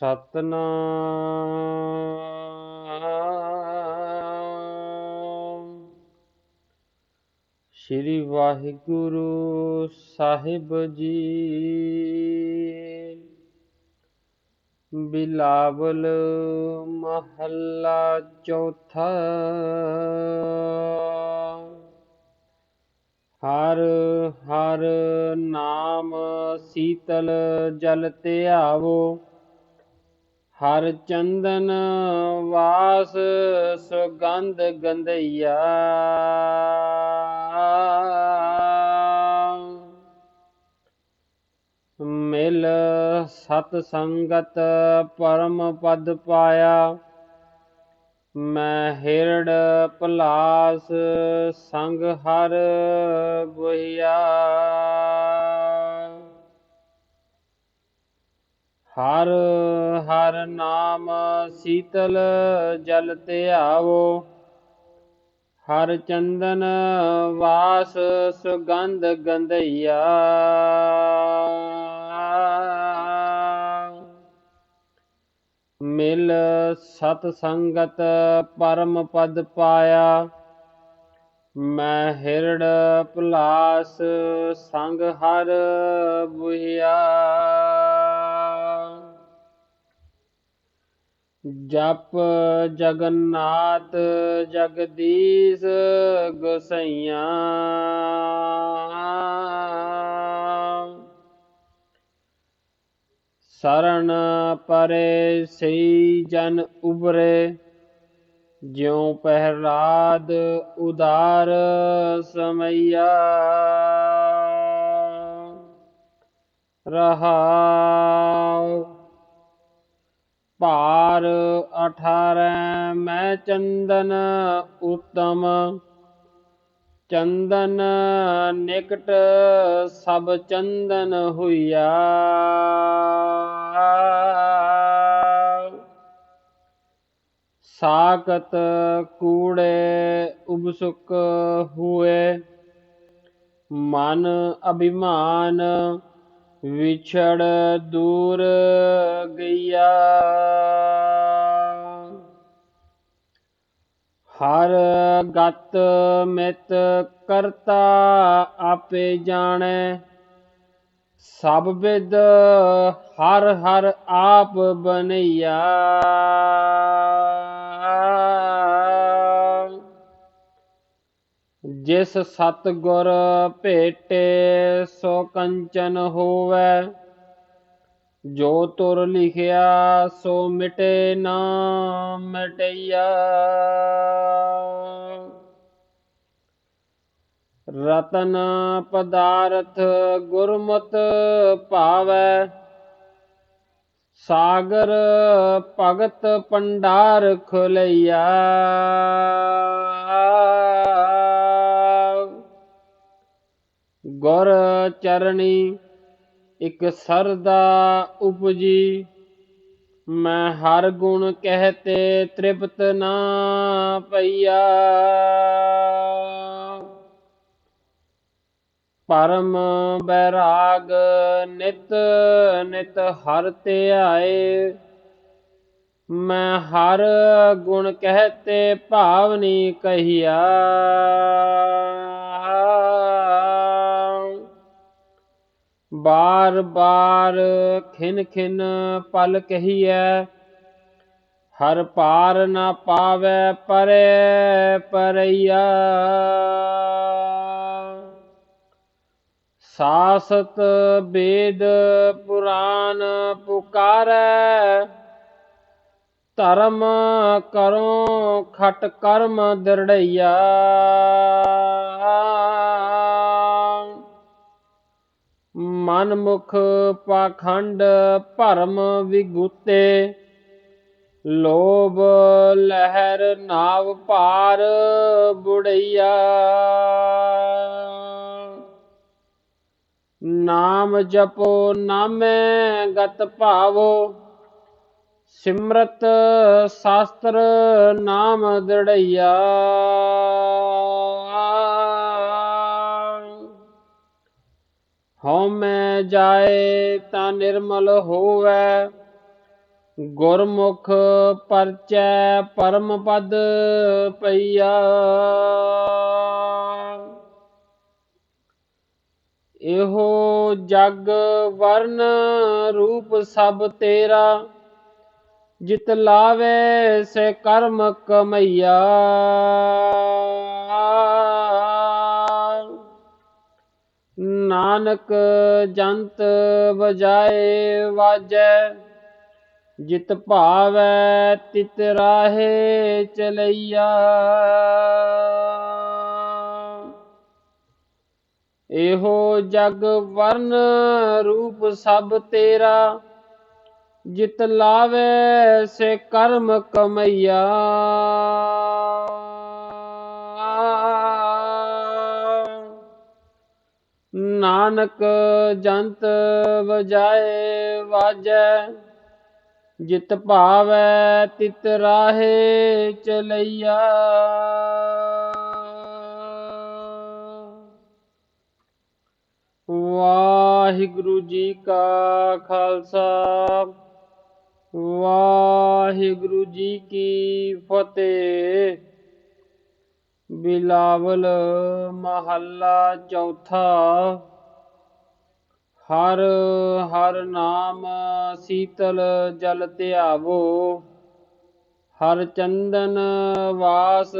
ਸਤਨਾਮ। ਸ੍ਰੀ ਵਾਹਿਗੁਰੂ ਸਾਹਿਬ ਜੀ। ਬਿਲਾਵਲ ਮਹੱਲਾ ਚੌਥਾ। ਹਰ ਹਰ ਨਾਮ ਸੀਤਲ ਜਲ ਧਿਆਵੋ ਹਰ ਚੰਦਨ ਵਾਸ ਸੁਗੰਧ ਗੰਧਈਆ। ਮਿਲ ਸਤ ਸੰਗਤ ਪਰਮ ਪਦ ਪਾਇਆ। ਮੈਂ ਹਿਰੜ ਪਲਾਸ ਸੰਗ ਹਰ ਬੁਹਿਆ। ਹਰ ਹਰ ਨਾਮ ਸੀਤਲ ਜਲ ਧਿਆਵੋ ਹਰ ਚੰਦਨ ਵਾਸ ਸੁਗੰਧ ਗੰਧਈਆ। ਮਿਲ ਸਤ ਸੰਗਤ ਪਰਮ ਪਦ ਪਾਇਆ। ਮੈਂ ਹਿਰੜ ਪਲਾਸ ਸੰਗ ਹਰ ਬੁਹਿਆ। ਜਪ ਜਗਨਨਾਥ ਜਗਦੀਸ਼ ਗੁਸਈਆਂ। ਸਰਣ ਪਰੇ ਸਈ ਜਨ ਉਬਰੇ ਜਿਉ ਪਹਿਰਾਦ ਉਦਾਰ ਸਮਈਆ। ਰਹਾਉ ਭਾਰ 18 ਮੈਂ ਚੰਦਨ ਉਤਮ। ਚੰਦਨ ਨਿਕਟ ਸਭ ਚੰਦਨ ਹੋਈਆ। ਸਾਕਤ ਕੂੜੇ ਉਬਸੁਕ ਹੋਏ। ਮਨ ਅਭਿਮਾਨ ਵਿਛੜ ਦੂਰ ਗਈਆ। ਹਰ ਗਤ ਮਿਤ ਕਰਤਾ ਆਪੇ ਜਾਣੈ। ਸਭ ਵਿਦ ਹਰ ਹਰ ਆਪ ਬਨਈਆ ਜਿਸ ਸਤ ਗੁਰ ਭੇਟੇ ਸੋ ਕੰਚਨ ਹੋਵੈ। ਜੋ ਤੁਰ ਲਿਖਿਆ ਸੋ ਮਿਟੇ ਨਾ ਮਟਈਆ। ਰਤਨ ਪਦਾਰਥ ਗੁਰਮਤ ਭਾਵੈ। ਸਾਗਰ ਭਗਤ ਪੰਡਾਰ ਖੁਲਈਆ। ਗੁਰ ਚਰਣੀ, ਇਕ ਸਰਦਾ ਉਪਜੀ। ਮੈਂ ਹਰ ਗੁਣ ਕਹਤੇ ਤ੍ਰਿਪਤ ਨਾ ਪਈਆ। ਪਰਮ ਬੈਰਾਗ ਨਿਤ ਨਿਤ ਹਰ ਤੇ ਆਏ। ਮੈਂ ਹਰ ਗੁਣ ਕਹਤੇ ਭਾਵਨੀ ਕਹੀਆ। ਬਾਰ ਬਾਰ ਖਿਨ ਖਿਨ ਪਲ ਕਹੀਐ, ਹਰ ਪਾਰ ਨਾ ਪਾਵੈ ਪਰੇ ਪਰਈਆ। ਸਾਸਤ ਵੇਦ ਪੁਰਾਨ ਪੁਕਾਰੈ, ਧਰਮ ਕਰੋ ਖਟ ਕਰਮ ਦਿਰੜਈਆ। ਮਨਮੁਖ ਪਾਖੰਡ ਭਰਮ ਵਿਗੂਤੇ, ਲੋਭ ਲਹਿਰ ਨਾਵ ਭਾਰ ਬੁੜਈਆ। ਨਾਮ ਜਪੋ, ਨਾਮੇ ਗਤ ਭਾਵੋ, ਸਿਮਰਤ ਸ਼ਾਸਤਰ ਨਾਮ ਦੜਈਆ ਹਉ ਜਾਏ ਤਾਂ ਨਿਰਮਲ ਹੋਵੇ, ਗੁਰਮੁਖ ਪਰਚੈ ਪਰਮ ਪਦ ਪਈਆ। ਇਹੋ ਜਗ ਵਰਨ ਰੂਪ ਸਭ ਤੇਰਾ, ਜਿਤ ਲਾਵੇ ਸੇ ਕਰਮ ਕਮਈਆ। ਨਾਨਕ ਜੰਤ ਵਜਾਏ ਵਾਜੈ, ਜਿਤ ਭਾਵੈ ਤਿਤ ਰਾਹੇ ਚਲਈਆ। ਇਹੋ ਜਗ ਵਰਨ ਰੂਪ ਸਭ ਤੇਰਾ, ਜਿਤ ਲਾਵੇ ਸੇ ਕਰਮ ਕਮਈਆ। ਨਾਨਕ ਜੰਤ ਵਜਾਏ ਵਾਜੈ, ਜਿਤ ਭਾਵੈ ਤਿਤ ਰਾਹੇ ਚਲਈਆ। ਵਾਹਿਗੁਰੂ ਜੀ ਕਾ ਖਾਲਸਾ, ਵਾਹਿਗੁਰੂ ਜੀ ਕੀ ਫਤਿਹ। ਬਿਲਾਵਲ ਮਹੱਲਾ ਚੌਥਾ ਹਰ ਹਰ ਨਾਮ ਸੀਤਲ ਜਲ ਧਿਆਵੋ, ਹਰ ਚੰਦਨ ਵਾਸ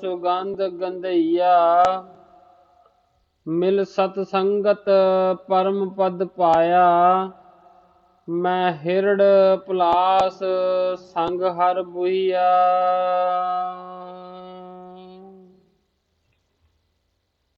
ਸੁਗੰਧ ਗੰਧਈਆ, ਮਿਲ ਸਤ ਸੰਗਤ ਪਰਮ ਪਦ ਪਾਇਆ, ਮੈਂ ਹਿਰੜ ਪਲਾਸ ਸੰਗ ਹਰ ਬੁਈਆ।